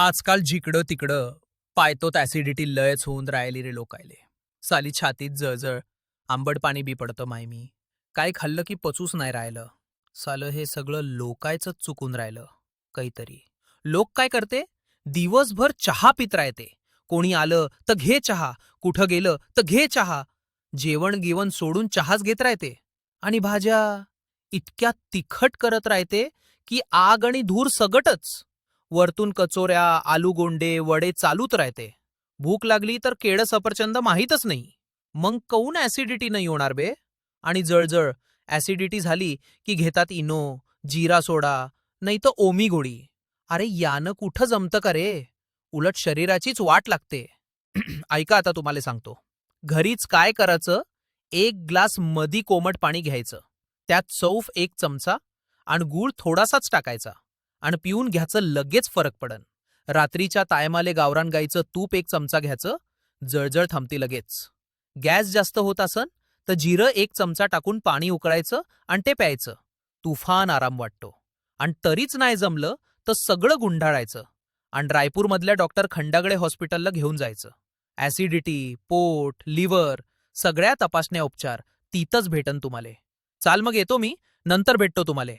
आजकाल जिकडं तिकडं पायतोत ॲसिडिटी लयच होऊन राहिली रे लोकायले. साली छातीत जळजळ आंबट पाणी बी पडतं मायमी काय खाल्लं की पचूच नाही राहिलं. सालं हे सगळं लोकायचंच चुकून राहिलं काहीतरी. लोक काय करते? दिवसभर चहा पित राहते. कोणी आलं तर घे चहा कुठं गेलं तर घे चहा. जेवण गिवण सोडून चहाच घेत राहते. आणि भाज्या इतक्या तिखट करत राहते की आग आणि धूर सगटच. वरतून कचोऱ्या आलूगोंडे वडे चालूत राहते. भूक लागली तर केळं सफरचंद माहीतच नाही. मग कौन ऍसिडिटी नाही होणार बे? आणि जळजळ ऍसिडिटी झाली की घेतात इनो जिरा सोडा नाही तर ओमी गोळी. अरे यानं कुठं जमतं का रे? उलट शरीराचीच वाट लागते. ऐका आता तुम्हाला सांगतो. घरीच काय करायचं? एक ग्लास मधी कोमट पाणी घ्यायचं. त्यात चौफ एक चमचा आणि गूळ थोडासाच टाकायचा. आणि पिऊन घ्यायचं लगेच फरक पडन. रात्रीच्या तायमाले गावरान गाईचं तूप एक चमचा घ्यायचं जळजळ थांबती लगेच. गॅस जास्त होत असन तर जिरं एक चमचा टाकून पाणी उकळायचं आणि ते प्यायचं. तुफान आराम वाटतो. आणि तरीच नाही जमलं तर सगळं गुंढाळायचं आणि रायपूरमधल्या डॉक्टर खंडागळे हॉस्पिटलला घेऊन जायचं. ॲसिडिटी पोट लिव्हर सगळ्या तपासण्या उपचार तिथंच भेटन तुम्हाला. चाल मग येतो मी नंतर भेटतो तुम्हाला.